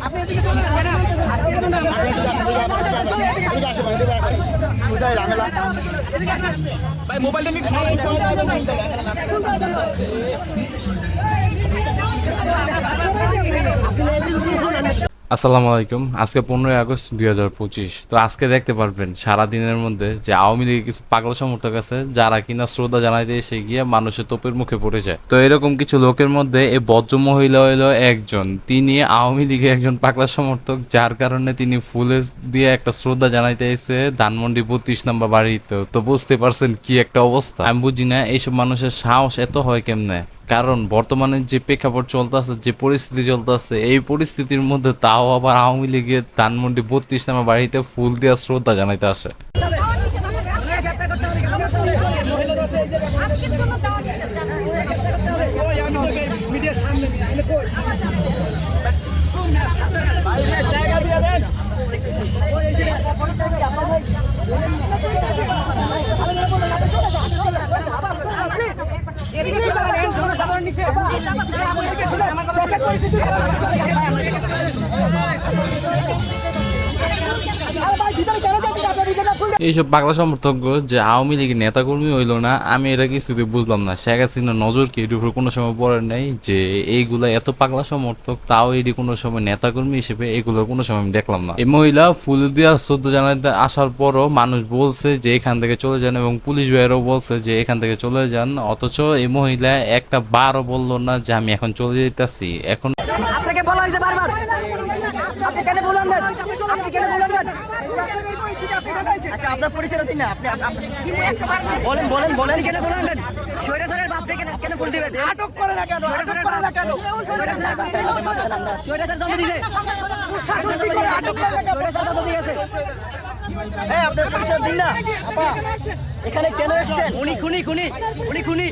আপনি এদিকে চলে আসবেন না আজকে তো না যায় ঝামেলা ভাই মোবাইলটা নিয়ে ঝামেলা আসসালামু আলাইকুম। আজকে পনেরোই আগস্ট দুই হাজার পঁচিশ। তো আজকে দেখতে পারবেন সারা দিনের মধ্যে যে আওয়ামী লীগের কিছু পাগল সমর্থক আছে, যারা কিনা শ্রদ্ধা জানাইতে এসে গিয়ে মানুষের তোপের মুখে পড়ে যায়। তো এরকম কিছু লোকের মধ্যে এই বজ্র মহিলা হইল একজন। তিনি আওয়ামী লীগের একজন পাগলা সমর্থক, যার কারণে তিনি ফুলের দিয়ে একটা শ্রদ্ধা জানাইতে এসে ধানমন্ডি বত্রিশ নাম্বার বাড়িতে। তো বুঝতে পারছেন কি একটা অবস্থা? আমি বুঝি না, এইসব মানুষের সাহস এত হয় কেমনে? কারণ বর্তমানে যে প্রেক্ষাপট চলতেছে, যে পরিস্থিতি চলতেছে, এই পরিস্থিতির মধ্যে তাও আবার আওয়ামী লীগের ধানমন্ডি বত্রিশ নামে বাড়িতে ফুল দেওয়া শ্রদ্ধা জানাইতে আসে। আমার এইসব পাগলা সমর্থক যে আওয়ামী লীগের নেতাকর্মী হইল না, আমি এটা কিছুতে বুঝলাম না। শেখ হাসিনা নজর কি এটির উপর কোনো সময় পড়ে নাই? যে এইগুলা এত পাগলা সমর্থক, তাও এটি কোনো সময় নেতাকর্মী হিসেবে এগুলোর কোনো সময় আমি দেখলাম না। এই মহিলা ফুল দেওয়ার শ্রদ্ধ জানাতে আসার পরও মানুষ বলছে যে এখান থেকে চলে যান এবং পুলিশ ভাইয়েরও বলছে যে এখান থেকে চলে যান। অথচ এই মহিলা একটা বারও বলল না যে আমি এখন চলে যেতেছি। এখন আপনাকে বলা হয়েছে বারবার। আপনি কেন বললেন না? আপনি কেন বললেন না? আচ্ছা আপনার পরিচয় দিন না আপনি বলেন? বলেন। বলেন কেন বললেন না? স্বৈরাচারের বাপকে কেন কেন ফুল দিবেন? আটক করে না কেন আটক করে না কেন স্বৈরাচার জন্ম দিয়েছে প্রশাসন কি করে আটক করে না কেন স্বৈরাচার জন্ম দিয়েছে এই আপনার পরিচয় দিন না আপা। এখানে কেন এসেছেন? উনি খুনি খুনি উনি খুনি।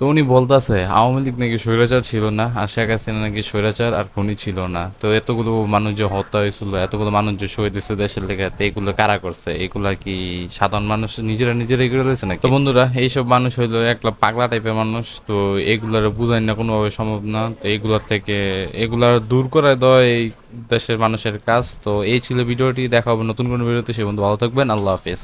তো উনি বলতেছে আওয়ামী লীগ নাকি স্বৈরাচার ছিল না আর শেখ হাসিনা নাকি স্বৈরাচার আর খুনি ছিল না। তো এতগুলো মানুষ যে হত্যা হয়েছিল এতগুলো মানুষ যে শহীদ হয়েছে দেশের লেগে তো এগুলো কারা করছে? এগুলা কি সাধারণ মানুষ নিজেরা নিজেরাই করে রয়েছে নাকি? তো বন্ধুরা এইসব মানুষ হইল একটা পাগলা টাইপের মানুষ তো এগুলার বুঝাই না কোনোভাবে সম্ভব না। তো এগুলার থেকে এগুলার দূর করে দেওয়া এই দেশের মানুষের কাজ। তো এই ছিল ভিডিওটি। দেখা হবে নতুন কোনো ভিডিওতে। সে বন্ধু ভালো থাকবেন। আল্লাহ হাফেজ।